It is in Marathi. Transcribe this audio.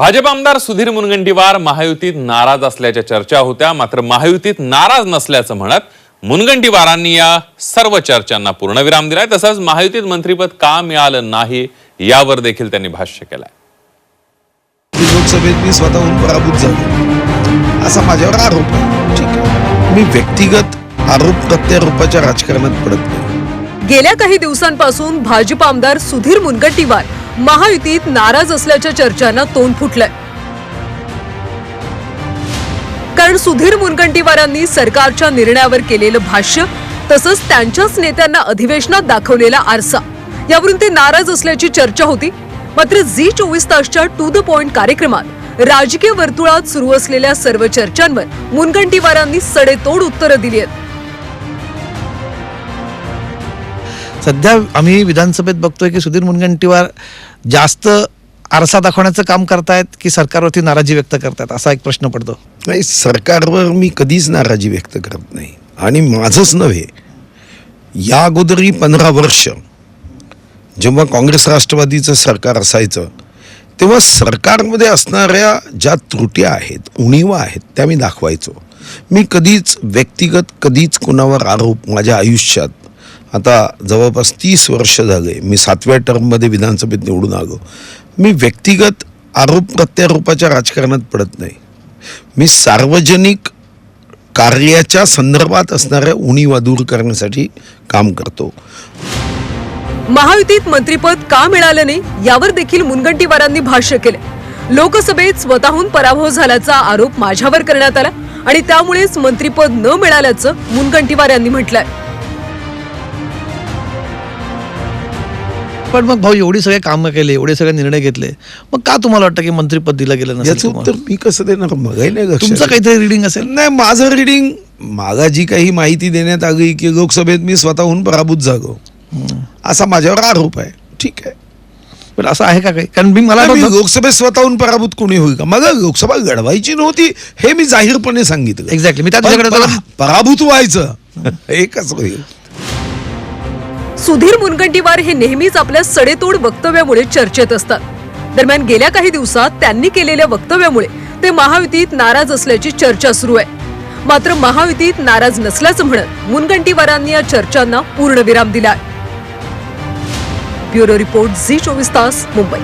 भाजप आमदार सुधीर मुनगंटीवार महायुतीत नाराज असल्याच्या चर्चा होत्या. मात्र महायुतीत नाराज नसल्याचं म्हणत मुनगंटीवारांनी या सर्व चर्चांना पूर्णविराम दिलाय. तसंच महायुतीत मंत्रीपद का मिळालं नाही यावर देखील त्यांनी भाष्य केलंय. लोकसभेत मी स्वतःहून पराभूत झालो. असा माझ्यावर आरोप आहे. ठीक आहे. मी व्यक्तिगत आरोप प्रत्यारोपाच्या राजकारणात पडत नाही. गेल्या काही दिवसांपासून भाजप आमदार सुधीर मुनगंटीवार महायुतीत नाराज असल्याच्या चर्चांना तोंड फुटलंय. कारण सुधीर मुनगंटीवारांनी सरकारच्या निर्णयावर केलेलं भाष्य तसंच त्यांच्याच नेत्यांना अधिवेशनात दाखवलेला आरसा. यावरून ते नाराज असल्याची चर्चा होती. मात्र झी चोवीस तासच्या टू द पॉइंट कार्यक्रमात राजकीय वर्तुळात सुरू असलेल्या सर्व चर्चांवर मुनगंटीवारांनी सडेतोड उत्तरं दिली आहेत. सध्या आम्ही विधानसभेत बघतोय की सुधीर मुनगंटीवार जास्त आरसा दाखवण्याचं काम करतायत की सरकारवरती नाराजी व्यक्त करतायत? असा एक प्रश्न पडतो. नाही सरकारवर मी कधीच नाराजी व्यक्त करत नाही. आणि माझंच नव्हे. या अगोदरही पंधरा वर्ष जेव्हा काँग्रेस राष्ट्रवादीचं सरकार असायचं तेव्हा सरकारमध्ये असणाऱ्या ज्या त्रुट्या आहेत उणीवा आहेत त्या मी दाखवायचो. मी कधीच व्यक्तिगत कधीच कुणावर आरोप माझ्या आयुष्यात आता जवळपास तीस वर्ष झाले मी सातव्या टर्ममध्ये विधानसभेत निवडून आलो. मी व्यक्तिगत आरोप प्रत्यारोपाच्या राजकारणात पडत नाही. मी सार्वजनिक कार्याच्या संदर्भात असणाऱ्या उणीवा दूर करण्यासाठी काम करतो. महायुतीत मंत्रीपद का मिळालं नाही यावर देखील मुनगंटीवारांनी भाष्य केले लोकसभेत स्वतःहून पराभव झाल्याचा आरोप माझ्यावर करण्यात आला आणि त्यामुळेच मंत्रीपद न मिळाल्याचं मुनगंटीवार यांनी म्हटलंय. पण मग भाऊ एवढी सगळे कामं केले एवढे सगळे निर्णय घेतले. मग का तुम्हाला वाटतं की मंत्रीपद दिलं गेलं नसेल याचं तुम्हाला? उत्तर मी कसं देणार? बघाय नाही. तुमचं काहीतरी रिडिंग असेल? नाही माझं रिडिंग मला जी काही माहिती देण्यात आली की लोकसभेत मी स्वतःहून पराभूत झालो. असा माझ्यावर आरोप आहे. ठीक आहे. पण असं आहे का काही? कारण मी मला मी लोकसभेत स्वतःहून पराभूत कोणी होईल का? मला लोकसभा लढवायची नव्हती हे मी जाहीरपणे सांगितलं. Exactly. मी त्या पण तुझ्याकडे परा- जरा- पराभूत व्हायचं. एकच होईल. सुधीर मुनगंटीवार हे नेहमीच आपल्या सडेतोड वक्तव्यामुळे चर्चेत असतात. दरम्यान गेल्या काही दिवसात त्यांनी केलेल्या वक्तव्यामुळे ते महायुतीत नाराज असल्याची चर्चा सुरू आहे. मात्र महायुतीत नाराज नसल्याचं म्हणत मुनगंटीवारांनी या चर्चांना पूर्णविराम दिला ब्युरो रिपोर्ट झी चोवीस तास मुंबई.